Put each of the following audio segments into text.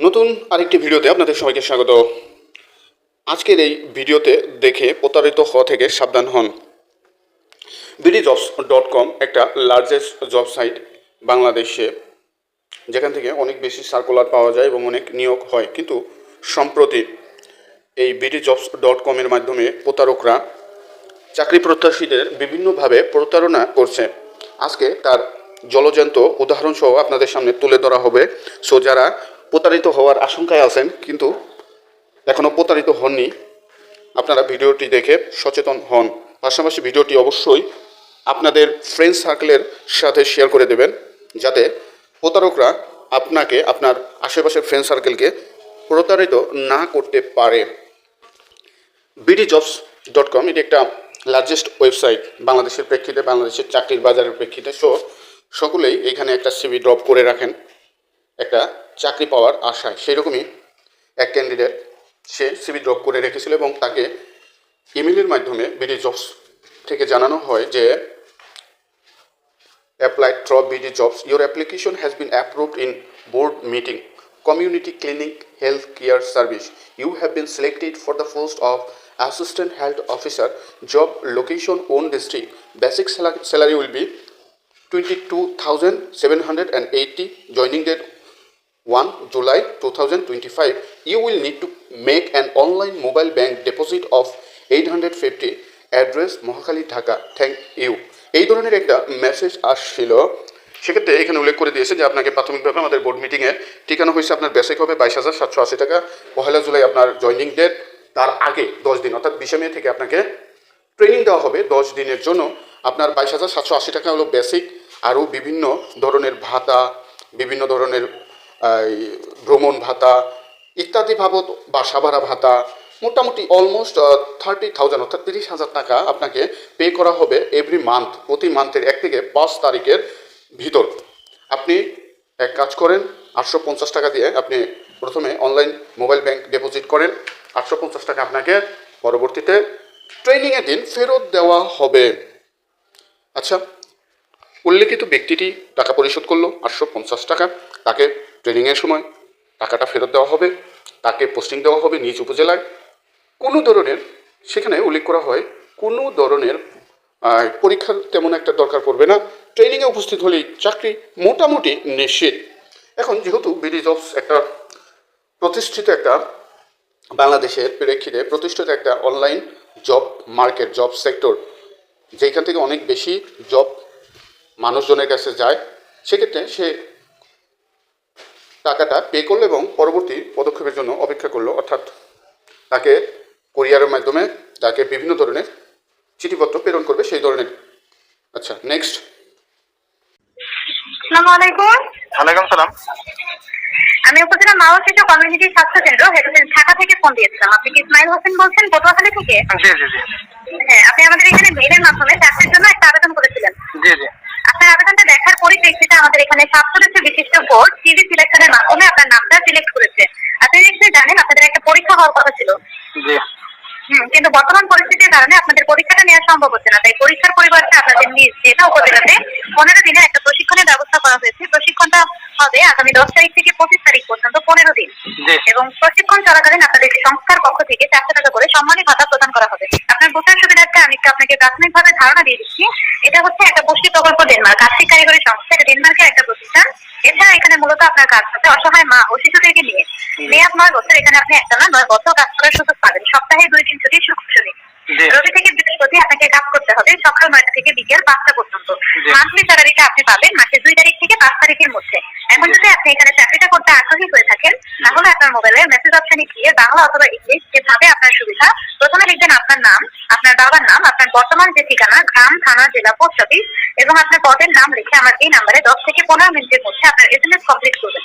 নতুন আরেকটি ভিডিওতে আপনাদের সবাইকে স্বাগত। আজকের এই ভিডিওতে দেখে প্রতারিত হওয়া থেকে সাবধান হন। বিডি জবস ডট কম একটা লার্জেস্ট জব সাইট বাংলাদেশে, যেখান থেকে অনেক বেশি সার্কুলার পাওয়া যায় এবং অনেক নিয়োগ হয়। কিন্তু সম্প্রতি এই বিডি জবস ডট কমের মাধ্যমে প্রতারকরা চাকরি প্রত্যাশীদের বিভিন্নভাবে প্রতারণা করছে। আজকে তার জলজন্ত উদাহরণসহ আপনাদের সামনে তুলে ধরা হবে। সো যারা প্রতারিত হওয়ার আশঙ্কায় আছেন, কিন্তু এখনও প্রতারিত হননি। আপনারা ভিডিওটি দেখে সচেতন হন। পাশাপাশি ভিডিওটি অবশ্যই আপনাদের ফ্রেন্ড সার্কেলের সাথে শেয়ার করে দেবেন, যাতে প্রতারকরা আপনাকে, আপনার আশেপাশের ফ্রেন্ড সার্কেলকে প্রতারিত না করতে পারে। বিডি জবস ডট কম এটি একটা লার্জেস্ট ওয়েবসাইট বাংলাদেশের প্রেক্ষিতে, বাংলাদেশের চাকরির বাজারের প্রেক্ষিতে। সো সকলেই এখানে একটা সিভি ড্রপ করে রাখেন, একটা চাকরি পাওয়ার আশায় সেইরকমই এক ক্যান্ডিডেট সে সিভি ড্রপ করে রেখেছিল এবং তাকে ইমেলের মাধ্যমে বিডি জবস থেকে জানানো হয় যে applied through BD jobs your application has been approved in board meeting community clinic health care service you have been selected for the post of assistant health officer job location own district basic salary will be twenty two thousand seven hundred and eighty joining date 1 July 2025. You will need to make an online mobile bank deposit of 850. Address Mohakhali Dhaka thank you এই ধরনের একটা message আসছিল সেক্ষেত্রে এখানে উল্লেখ করে দিয়েছে যে আপনাকে প্রাথমিকভাবে আমাদের বোর্ড মিটিংয়ে ঠিকানো হয়েছে আপনার বেসিক হবে বাইশ হাজার সাতশো আশি টাকা পহেলা জুলাই আপনার জয়নিং ডেট তার আগে দশ দিন, অর্থাৎ বিশে মে থেকে আপনাকে ট্রেনিং দেওয়া হবে দশ দিনের জন্য আপনার বাইশ হাজার সাতশো আশি টাকা হলো বেসিক আরও বিভিন্ন ধরনের ভাতা, বিভিন্ন ধরনের ভ্রমণ ভাতা, ইত্যাদি বাবদ বাসা ভাড়া ভাতা, মোটামুটি অলমোস্ট থার্টি থাউজেন্ড অর্থাৎ তিরিশ হাজার টাকা আপনাকে পে করা হবে এভরি মান্থ প্রতি মান্থের এক থেকে পাঁচ তারিখের ভিতর। আপনি এক কাজ করেন, আটশো পঞ্চাশ টাকা দিয়ে আপনি প্রথমে অনলাইন মোবাইল ব্যাংক ডিপোজিট করেন, আটশো পঞ্চাশ টাকা আপনাকে পরবর্তীতে ট্রেনিংয়ের দিন, ফেরত দেওয়া হবে। আচ্ছা উল্লেখিত ব্যক্তিটি টাকা পরিশোধ করল, আটশো পঞ্চাশ টাকা, তাকে ট্রেনিংয়ের সময় টাকাটা ফেরত দেওয়া হবে, তাকে পোস্টিং দেওয়া হবে নিজ উপজেলায়। কোনো ধরনের, সেখানে উল্লেখ করা হয়, কোনো ধরনের পরীক্ষার তেমন একটা দরকার পড়বে না। ট্রেনিংয়ে উপস্থিত হলেই চাকরি মোটামুটি নিশ্চিত। এখন যেহেতু বিডি জবস একটা প্রতিষ্ঠিত একটা বাংলাদেশের প্রেক্ষিতে প্রতিষ্ঠিত একটা online job market job sector যেখান থেকে অনেক বেশি জব মানুষজনের কাছে যায়, সেক্ষেত্রে সে টাকাটা পে করল এবং পরবর্তী পদক্ষেপের জন্য অপেক্ষা করল অর্থাৎ তাকে কোরিয়ারের মাধ্যমে তাকে বিভিন্ন ধরনের চিঠিপত্র প্রেরণ করবে সেই ধরনের। আচ্ছা নেক্সট আসসালামু আলাইকুম। ওয়ালাইকুম সালাম। আমি উপজেলা মাওয়া শিশু কমিউনিটি স্বাস্থ্য কেন্দ্র হেড- ঢাকা থেকে ফোন দিয়েছিলাম। আপনি কি ইসমাইল হোসেন বলছেন? পটুয়াখালী থেকে? জি জি জি। হ্যাঁ আপনি আমাদের এখানে মেইলের মাধ্যমে চাকরির জন্য একটা আবেদন করেছিলেন। জি জি। আপনার আবেদনটা দেখার পরিপ্রেক্ষিতে আমাদের এখানে সাত বিশিষ্ট বোর্ড সিভি সিলেকশনের মাধ্যমে আপনার নামটা সিলেক্ট করেছে। আপনি নিশ্চয়ই জানেন, আপনাদের একটা পরীক্ষা হওয়ার কথা ছিল। জি। কিন্তু বর্তমান পরিস্থিতির কারণে আপনাদের পরীক্ষাটা নেওয়া সম্ভব হচ্ছে না। তাই পরীক্ষার পরিবর্তে আপনাদের নিজ জেলা উপজেলাতে পনেরো দিনের একটা প্রশিক্ষণের ব্যবস্থা করা হয়েছে। প্রশিক্ষণটা হবে আগামী দশ তারিখ থেকে পঁচিশ তারিখ পর্যন্ত পনেরো দিন। এবং প্রশিক্ষণ চলাকালীন আপনাদের সংস্থার পক্ষ থেকে চারশো টাকা করে সম্মানী ভাতা প্রদান করা হবে। আপনার বোঝার সুবিধার্থে আমি আপনাকে প্রাথমিকভাবে ধারণা দিয়ে দিচ্ছি। এটা হচ্ছে একটা পুষ্টি প্রকল্প ডেনমার্ক আর্থিক কারিগরি সংস্থা। এটা ডেনমার্কের একটা প্রতিষ্ঠান। এছাড়া এখানে মূলত আপনার কাজ হচ্ছে অসহায় মা ও শিশুদেরকে নিয়ে। মেয়াদ নয় বছর এখানে আপনি একটা না নয় বছর কাজ করার সুযোগ পাবেন। সপ্তাহে দুই দিন your জি রবি থেকে বৃহস্পতি আপনাকে কাজ করতে হবে সকাল নয়টা থেকে বিকেল পাঁচটা পর্যন্ত। মান্থলি স্যালারিটা আপনি পাবেন মাসের দুই তারিখ থেকে পাঁচ তারিখের মধ্যে। এখন যদি আপনি এখানে চাকরিটা করতে আগ্রহী হয়ে থাকেন তাহলে আপনার মোবাইলে মেসেজ অপশনে গিয়ে বাংলা অথবা ইংলিশ যেভাবে আপনার সুবিধা প্রথমে লিখবেন আপনার নাম আপনার বাবার নাম আপনার বর্তমান যে ঠিকানা গ্রাম থানা জেলা পোস্ট অফিস এবং আপনার পদের নাম লিখে আমার এই নাম্বারে দশ থেকে পনেরো মিনিটের মধ্যে আপনার এস এম এস কমপ্লিট করবেন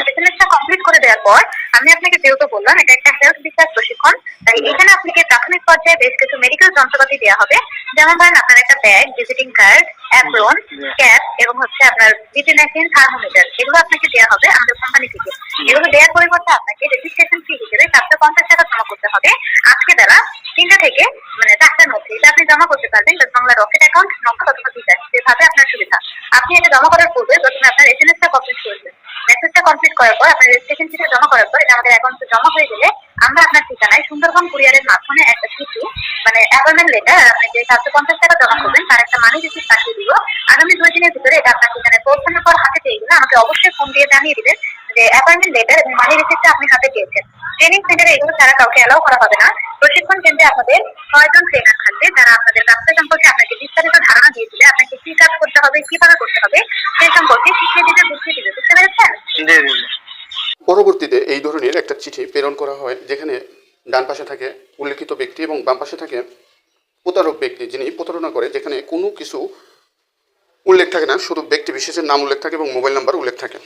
এসএমএসটা কমপ্লিট করে দেওয়ার পর আমি আপনাকে যেহেতু বললাম এটা একটা হেলথ বিশ্বাস প্রশিক্ষণ তাই এখানে আপনাকে প্রাথমিক পর্যায়ে বেশ কিছু মেডিকেল যন্ত্রপাতি দেওয়া হবে। যেমন ধরেন আপনার একটা bag visiting card apron cap এবং হচ্ছে আপনার ভিটিনাইসিন থার্মোমিটার এগুলো আপনাকে দেওয়া হবে আমাদের কোম্পানি থেকে। এগুলো দেওয়ার পরিবর্তে আপনাকে রেজিস্ট্রেশন ফি হিসেবে চারশো পঞ্চাশ টাকা জমা করতে হবে। আজকে বেলা তিনটা থেকে মানে চারটার মধ্যে। এটা আপনি জমা করতে পারবেন বাংলা রকেট অ্যাকাউন্ট নগদ অথবা বিকাশ। যেভাবে আপনার সুবিধা। আপনি এটা জমা করার পূর্বে প্রথমে আপনার এস এসএমএসটা কমপ্লিট করবেন কমপ্লিট করার পর আপনার রেজিস্ট্রেশন ফিটা জমা করার পর, এটা আমাদের অ্যাকাউন্টে জমা হয়ে গেলে আমরা আপনার ঠিকানায় সুন্দরবন কুরিয়ারের মাধ্যমে একটা চিঠি মানে অ্যাপয়েন্টমেন্ট লেটার আপনি যে সাতশো পঞ্চাশ টাকা জমা করবেন, তার একটা মানি রিসিপ্ট পাঠিয়ে দিব। আগামী দুই দিনের ভিতরে এটা আপনার ঠিকানায় পৌঁছানোর পর হাতে পেয়ে গেলে আমাকে অবশ্যই ফোন দিয়ে জানিয়ে দিবেন যে অ্যাপয়েন্টমেন্ট লেটার এবং মানি রিসিপ্টটা আপনি হাতে পেয়েছেন। ট্রেনিং সেন্টারে এগুলো ছাড়া কাউকে অ্যালাউ করা হবে না। প্রশিক্ষণ কেন্দ্রে আপনাদের ছয়জন ট্রেনার থাকবে, যারা আপনাদের ব্যবসা সম্পর্কে আপনাকে বিস্তারিত ধারণা দিয়ে দিবে আপনাকে কি কাজ করতে হবে কীভাবে করতে হবে সেই সম্পর্কে শিখিয়ে দিবে বুঝিয়ে দিবে বুঝতে পেরেছেন জি জি জি। পরবর্তীতে এই ধরনের একটা চিঠি প্রেরণ করা হয়, যেখানে ডান পাশে থাকে উল্লেখিত ব্যক্তি এবং বাম পাশে থাকে প্রতারক ব্যক্তি, যিনি প্রতারণা করে, যেখানে কোনো কিছু উল্লেখ থাকে না, শুধু ব্যক্তি বিশেষের নাম উল্লেখ থাকে এবং মোবাইল নাম্বার উল্লেখ থাকে।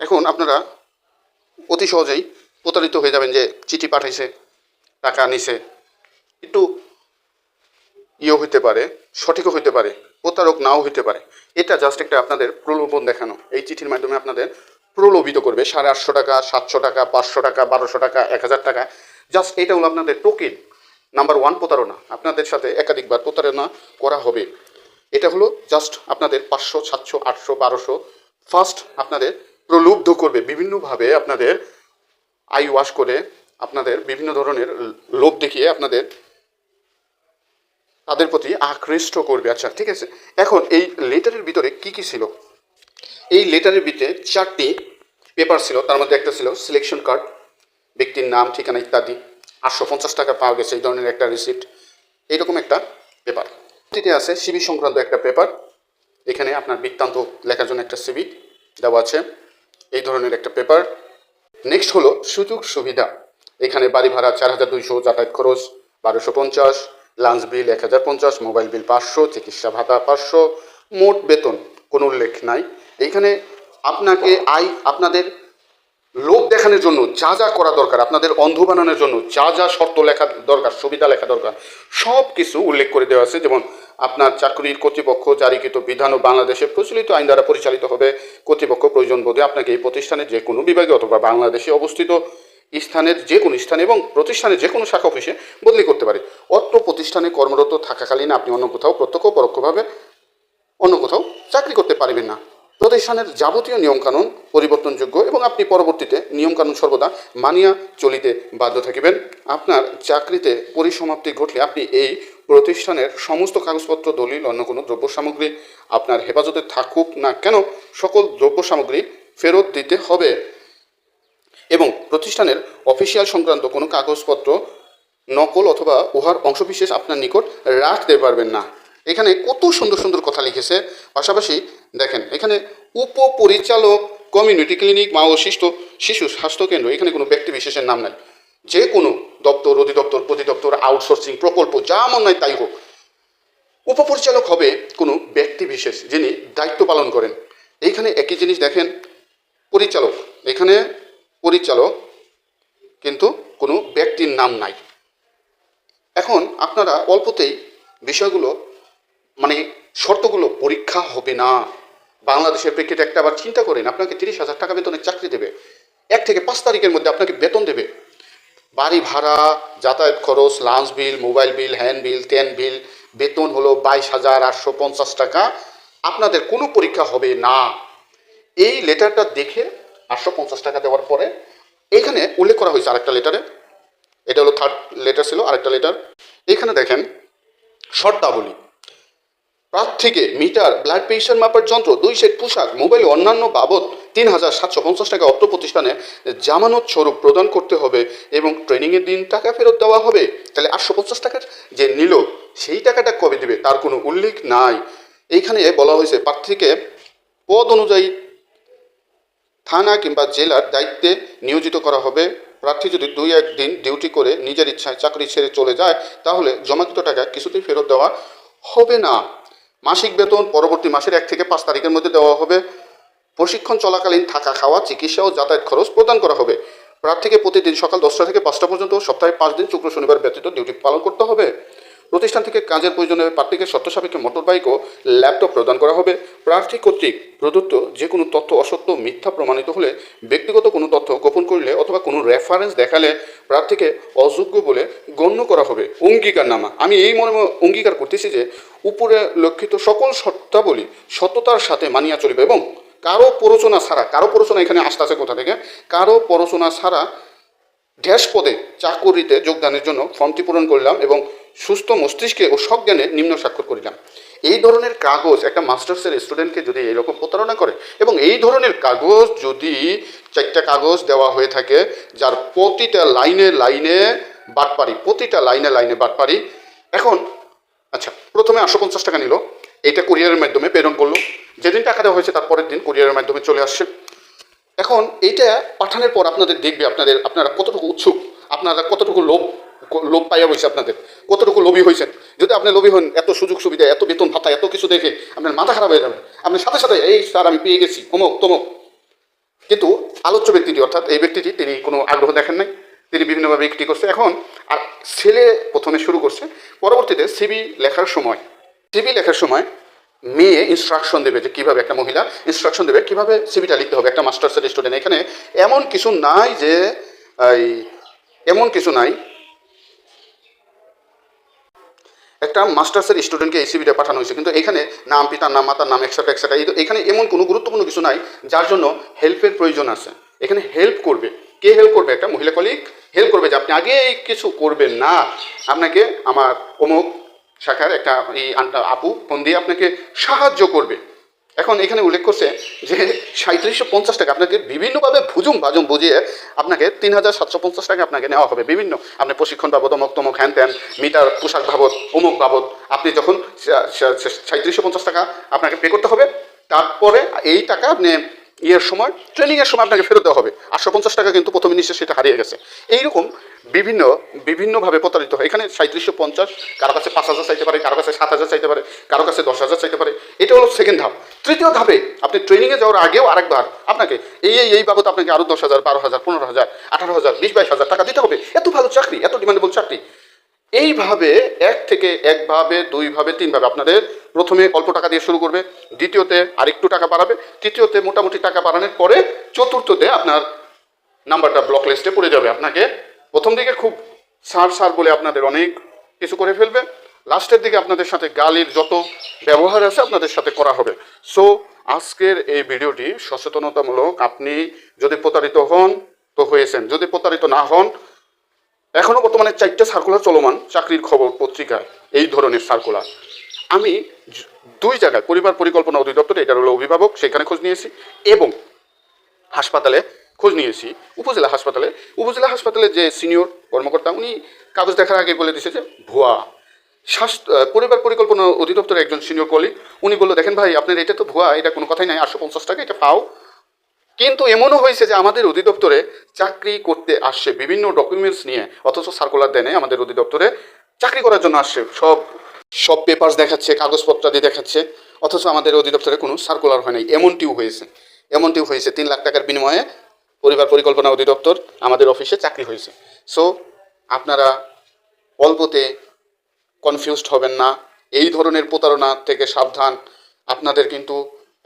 এখন আপনারা অতি সহজেই প্রতারিত হয়ে যাবেন যে চিঠি পাঠাইছে, টাকা নিছে। একটু ইয়ে হইতে পারে, সঠিকও হইতে পারে, প্রতারক নাও হইতে পারে। এটা জাস্ট একটা আপনাদের প্রলোভন দেখানো। এই চিঠির মাধ্যমে আপনাদের প্রলোভিত করবে। সাড়ে আটশো টাকা, সাতশো টাকা, পাঁচশো টাকা, বারোশো টাকা, এক হাজার টাকা। জাস্ট এটা হলো আপনাদের টোকেন নাম্বার ওয়ান প্রতারণা। আপনাদের সাথে একাধিকবার প্রতারণা করা হবে। এটা হলো জাস্ট আপনাদের পাঁচশো, সাতশো, আটশো, বারোশো। ফার্স্ট আপনাদের প্রলুব্ধ করবে। বিভিন্নভাবে আপনাদের আই ওয়াশ করে আপনাদের বিভিন্ন ধরনের লোভ দেখিয়ে আপনাদের তাদের প্রতি আকৃষ্ট করবে। আচ্ছা ঠিক আছে? এখন এই লেটারের ভিতরে কি কি ছিল? এই লেটারের ভিতরে চারটি পেপার ছিল, তার মধ্যে একটা ছিল সিলেকশন কার্ড ব্যক্তির নাম, ঠিকানা ইত্যাদি। আটশো পঞ্চাশ টাকা পাওয়া গেছে এই ধরনের একটা রিসিপ্ট এইরকম একটা পেপার এটিতে আছে সিবি সংক্রান্ত একটা পেপার এখানে আপনার বৃত্তান্ত লেখার জন্য একটা সিবি দেওয়া আছে, এই ধরনের একটা পেপার নেক্সট হলো সুযোগ সুবিধা। এখানে বাড়ি ভাড়া চার হাজার দুইশো যাতায়াত খরচ, বারোশো পঞ্চাশ লাঞ্চ বিল এক হাজার পঞ্চাশ মোবাইল বিল পাঁচশো, চিকিৎসা ভাতা পাঁচশো, মোট বেতন, কোনো উল্লেখ নাই। এইখানে আপনাকে আই, আপনাদের লোক দেখানোর জন্য যা যা করা দরকার, আপনাদের অন্ধ বানানোর জন্য যা যা শর্ত লেখা দরকার, সুবিধা লেখা দরকার, সব কিছু উল্লেখ করে দেওয়া আছে। যেমন আপনার চাকরির কর্তৃপক্ষ জারিকৃত বিধান ও বাংলাদেশে প্রচলিত আইন দ্বারা পরিচালিত হবে। কর্তৃপক্ষ প্রয়োজন বোধে আপনাকে এই প্রতিষ্ঠানের যে কোনো বিভাগে অথবা বাংলাদেশে অবস্থিত স্থানের যে কোনো স্থানে এবং প্রতিষ্ঠানের যে কোনো শাখা অফিসে বদলি করতে পারে। অত্র প্রতিষ্ঠানে কর্মরত থাকাকালীন আপনি অন্য কোথাও প্রত্যক্ষ পরোক্ষভাবে অন্য কোথাও চাকরি করতে পারবেন না। প্রতিষ্ঠানের যাবতীয় নিয়মকানুন পরিবর্তনযোগ্য এবং আপনি পরবর্তীতে নিয়মকানুন সর্বদা মানিয়া চলিতে বাধ্য থাকিবেন। আপনার চাকরিতে পরিসমাপ্তি ঘটলে আপনি এই প্রতিষ্ঠানের সমস্ত কাগজপত্র, দলিল, অন্য কোনো দ্রব্য সামগ্রী আপনার হেফাজতে থাকুক না কেন, সকল দ্রব্য সামগ্রী ফেরত দিতে হবে। এবং প্রতিষ্ঠানের অফিসিয়াল সংক্রান্ত কোনো কাগজপত্র, নকল অথবা উহার অংশবিশেষ আপনার নিকট রাখতে পারবেন না। এখানে কত সুন্দর সুন্দর কথা লিখেছে। পাশাপাশি দেখেন, এখানে উপপরিচালক কমিউনিটি ক্লিনিক মা ও শিশু শিশু স্বাস্থ্যকেন্দ্র এখানে কোনো ব্যক্তি বিশেষের নাম নাই। যে কোনো দপ্তর, অধিদপ্তর, প্রতিদপ্তর আউটসোর্সিং প্রকল্প, যা মন নয় তাই হোক। উপপরিচালক হবে কোনো ব্যক্তি বিশেষ যিনি দায়িত্ব পালন করেন। এইখানে একই জিনিস দেখেন, পরিচালক। এখানে পরিচালক কিন্তু কোনো ব্যক্তির নাম নাই। এখন আপনারা অল্পতেই বিষয়গুলো মানে শর্তগুলো পরীক্ষা হবে না। বাংলাদেশের প্রেক্ষিতে একটা আবার চিন্তা করেন, আপনাকে তিরিশ হাজার টাকা বেতনের চাকরি দেবে। এক থেকে পাঁচ তারিখের মধ্যে আপনাকে বেতন দেবে। বাড়ি ভাড়া, যাতায়াত খরচ lunch bill mobile bill hand bill ten bill বেতন হলো বাইশ হাজার আটশো পঞ্চাশ টাকা। আপনাদের কোনো পরীক্ষা হবে না। এই লেটারটা দেখে আটশো পঞ্চাশ টাকা দেওয়ার পরে এখানে উল্লেখ করা হয়েছে আরেকটা লেটারে। এটা হলো থার্ড লেটার ছিল, আরেকটা লেটার এখানে দেখেন, শর্তাবলী। প্রার্থীকে মিটার, ব্লাড প্রেশার মাপার যন্ত্র, দুই সেট পোশাক, মোবাইল অন্যান্য বাবদ তিন হাজার সাতশো পঞ্চাশ টাকা অর্থ প্রতিষ্ঠানে জামানত স্বরূপ প্রদান করতে হবে এবং ট্রেনিংয়ের দিন টাকা ফেরত দেওয়া হবে। তাহলে আটশো পঞ্চাশ টাকার যে নিল, সেই টাকাটা কবে দেবে? তার কোনো উল্লেখ নাই। এইখানে বলা হয়েছে, প্রার্থীকে পদ অনুযায়ী থানা কিংবা জেলার দায়িত্বে নিয়োজিত করা হবে। প্রার্থী যদি দুই একদিন ডিউটি করে নিজের ইচ্ছায় চাকরি ছেড়ে চলে যায়, তাহলে জমাকৃত টাকা কিছুতেই ফেরত দেওয়া হবে না। মাসিক বেতন পরবর্তী মাসের এক থেকে পাঁচ তারিখের মধ্যে দেওয়া হবে। প্রশিক্ষণ চলাকালীন থাকা খাওয়া, চিকিৎসা ও যাতায়াত খরচ প্রদান করা হবে। প্রার্থীকে প্রতিদিন সকাল দশটা থেকে পাঁচটা পর্যন্ত সপ্তাহে পাঁচ দিন শুক্র শনিবার ব্যতীত ডিউটি পালন করতে হবে। প্রতিষ্ঠান থেকে কাজের প্রয়োজনে প্রার্থীকে শর্ত সাপেক্ষে মোটর বাইক ও ল্যাপটপ প্রদান করা হবে। প্রার্থী কর্তৃক প্রদত্ত যে কোনো তথ্য অসত্য, মিথ্যা প্রমাণিত হলে, ব্যক্তিগত কোনো তথ্য গোপন করলে অথবা কোনো রেফারেন্স দেখালে প্রার্থীকে অযোগ্য বলে গণ্য করা হবে অঙ্গীকার নামা আমি এই মনে মনে অঙ্গীকার করতেছি যে, উপরে লক্ষিত সকল শর্তাবলী সততার সাথে মানিয়া চলিবে এবং কারও প্ররোচনা ছাড়া, কারও প্ররোচনা এখানে আসতে আছে কোথা থেকে? কারও প্ররোচনা ছাড়া ড্যাশ পদে চাকুরিতে যোগদানের জন্য ফর্মটি পূরণ করলাম এবং সুস্থ মস্তিষ্কে ও সজ্ঞানে নিম্ন স্বাক্ষর করিলাম। এই ধরনের কাগজ একটা মাস্টার্সের স্টুডেন্টকে যদি এরকম প্রতারণা করে এবং এই ধরনের কাগজ যদি চারটা কাগজ দেওয়া হয়ে থাকে, যার প্রতিটা লাইনে লাইনে বাটপারি, প্রতিটা লাইনে লাইনে বাটপারি। এখন আচ্ছা প্রথমে আটশো পঞ্চাশ টাকা নিল। এটা কুরিয়ারের মাধ্যমে প্রেরণ করল। যেদিন টাকা দেওয়া হয়েছে, তার পরের দিন কুরিয়ারের মাধ্যমে চলে আসছে। এখন, এইটা পাঠানোর পর আপনাদের দেখবে আপনাদের, আপনারা কতটুকু উৎসুক, আপনারা কতটুকু লোভ লোভ পাইয়া হয়েছে আপনাদের, কতটুকু লোভী হয়েছেন। যদি আপনি লোভী হন, এত সুযোগ সুবিধা, এত বেতন ভাতা, এত কিছু দেখে আপনার মাথা খারাপ হয়ে যাবে। আপনি সাথে সাথে, এই স্যার, আমি পেয়ে গেছি, অমুক, তমুক। কিন্তু আলোচ্য ব্যক্তিটি, অর্থাৎ এই ব্যক্তিটি, তিনি কোনো আগ্রহ দেখেন নাই। তিনি বিভিন্নভাবে একটি করছে। এখন, আর ছেলে প্রথমে শুরু করছে, পরবর্তীতে সিবি লেখার সময়। সিবি লেখার সময় মেয়ে ইনস্ট্রাকশন দেবে যে কীভাবে একটা মহিলা ইনস্ট্রাকশন দেবে, কীভাবে সিবিটা লিখতে হবে, একটা মাস্টার্সের স্টুডেন্ট এখানে এমন কিছু নাই যে, এই, এমন কিছু নাই। একটা মাস্টার্সের স্টুডেন্টকে এই সিবিটা পাঠানো হয়েছে। কিন্তু এখানে নাম, পিতার নাম, মাতার নাম একসাথে একসাথে এখানে এমন কোনো গুরুত্বপূর্ণ কিছু নাই, যার জন্য হেল্পের প্রয়োজন আছে। এখানে হেল্প করবে। কে হেল্প করবে? একটা মহিলা কলিগ হেল্প করবে যে আপনি আগে কিছু করবেন না। আপনাকে আমার অমুক শাখার একটা এই আপু, ফোন দিয়ে আপনাকে সাহায্য করবে। এখন এখানে উল্লেখ করছে যে সাঁত্রিশশো পঞ্চাশ টাকা আপনাকে বিভিন্নভাবে ভুজুম ভাজুম বুঝিয়ে আপনাকে তিন হাজার সাতশো পঞ্চাশ টাকা আপনাকে নেওয়া হবে। বিভিন্ন আপনি প্রশিক্ষণ বাবদ, অমুক তমুক হ্যান ত্যান মিটার পোশাক বাবদ, অমুক বাবদ। আপনি যখন সাঁত্রিশশো পঞ্চাশ টাকা আপনাকে পে করতে হবে, তারপরে এই টাকা আপনি ইয়ের সময় ট্রেনিংয়ের সময় আপনাকে ফেরত দেওয়া হবে। আটশো পঞ্চাশ টাকা কিন্তু প্রথমে নিশ্চয় সেটা হারিয়ে গেছে। এইরকম বিভিন্ন বিভিন্নভাবে প্রতারিত হয়। এখানে সাঁত্রিশশো পঞ্চাশ, কারও কাছে পাঁচ হাজার চাইতে পারে, কারও কাছে সাত হাজার চাইতে পারে, কারও কাছে দশ হাজার চাইতে পারে। এটা হলো সেকেন্ড ধাপ। তৃতীয় ধাপে আপনি ট্রেনিংয়ে যাওয়ার আগেও আরেকবার আপনাকে এই এই এই বাবদ আপনাকে আরও দশ হাজার, বারো হাজার, পনেরো হাজার, আঠারো হাজার, বিশ, বাইশ হাজার টাকা দিতে হবে। এত ভালো চাকরি, এত ডিমান্ডেবল চাকরি। এইভাবে এক থেকে একভাবে, দুইভাবে, তিনভাবে আপনাদের প্রথমে অল্প টাকা দিয়ে শুরু করবে, দ্বিতীয়তে আরেকটু টাকা বাড়াবে, তৃতীয়তে মোটামুটি টাকা বাড়ানোর পরে চতুর্থতে আপনার নাম্বারটা ব্লক লিস্টে পড়ে যাবে। আপনাকে প্রথম দিকে খুব সার সার বলে আপনাদের অনেক কিছু করে ফেলবে। লাস্টের দিকে আপনাদের সাথে গালির যত ব্যবহার আছে আপনাদের সাথে করা হবে। সো আজকের এই ভিডিওটি সচেতনতামূলক। আপনি যদি প্রতারিত হন, তো হয়েছেন। যদি প্রতারিত না হন এখনও বর্তমানে চারটে সার্কুলার চলমান চাকরির খবর পত্রিকায় এই ধরনের সার্কুলার আমি দুই জায়গায়, পরিবার পরিকল্পনা অধিদপ্তরে, এটার হলো অভিভাবক, সেখানে খোঁজ নিয়েছি, এবং হাসপাতালে খোঁজ নিয়েছি, উপজেলা হাসপাতালে। উপজেলা হাসপাতালে যে সিনিয়র কর্মকর্তা, উনি কাগজ দেখার আগে বলে দিয়েছে যে, ভুয়া। স্বাস্থ্য পরিবার পরিকল্পনা অধিদপ্তরের একজন সিনিয়র কলিগ উনি বলল, দেখেন ভাই, আপনার এটা তো ভুয়া, এটা কোনো কথাই নাই, আটশো পঞ্চাশ টাকা, এটা পাও। কিন্তু এমনও হয়েছে যে আমাদের অধিদপ্তরে চাকরি করতে আসছে, বিভিন্ন ডকুমেন্টস নিয়ে, অথচ সার্কুলার দেয় আমাদের অধিদপ্তরে, চাকরি করার জন্য আসছে, সব সব পেপার্স দেখাচ্ছে, কাগজপত্র কাগজপত্রাদি দেখাচ্ছে, অথচ আমাদের অধিদপ্তরে কোনো সার্কুলার হয় নাই। এমনটিও হয়েছে। এমনটিও হয়েছে, তিন লাখ টাকার বিনিময়ে পরিবার পরিকল্পনা অধিদপ্তর আমাদের অফিসে চাকরি হয়েছে। সো আপনারা অল্পতে কনফিউজড হবেন না। এই ধরনের প্রতারণা থেকে সাবধান। আপনাদের কিন্তু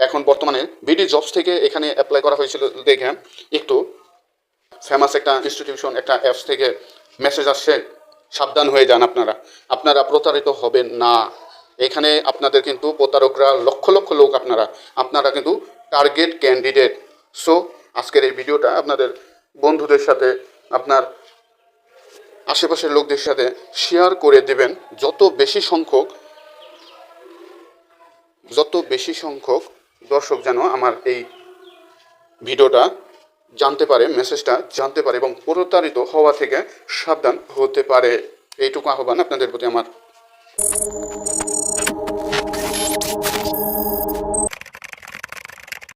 এখন বর্তমানে বিডি জবস থেকে এখানে অ্যাপ্লাই করা হয়েছিল দেখে একটু ফেমাস একটা ইনস্টিটিউশন একটা অ্যাপস থেকে মেসেজ আসছে। সাবধান হয়ে যান আপনারা। আপনারা প্রতারিত হবেন না। এখানে আপনাদের কিন্তু প্রতারকরা লক্ষ লক্ষ লোক আপনারা। আপনারা কিন্তু টার্গেট ক্যান্ডিডেট সো আজকের এই ভিডিওটা আপনাদের বন্ধুদের সাথে, আপনার আশেপাশের লোকদের সাথে শেয়ার করে দেবেন। যত বেশি সংখ্যক, যত বেশি সংখ্যক দর্শক যেন আমার এই ভিডিওটা জানতে পারে মেসেজটা জানতে পারে এবং প্রতারিত হওয়া থেকে সাবধান হতে পারে। এইটুকু আহ্বান আপনাদের প্রতি আমার।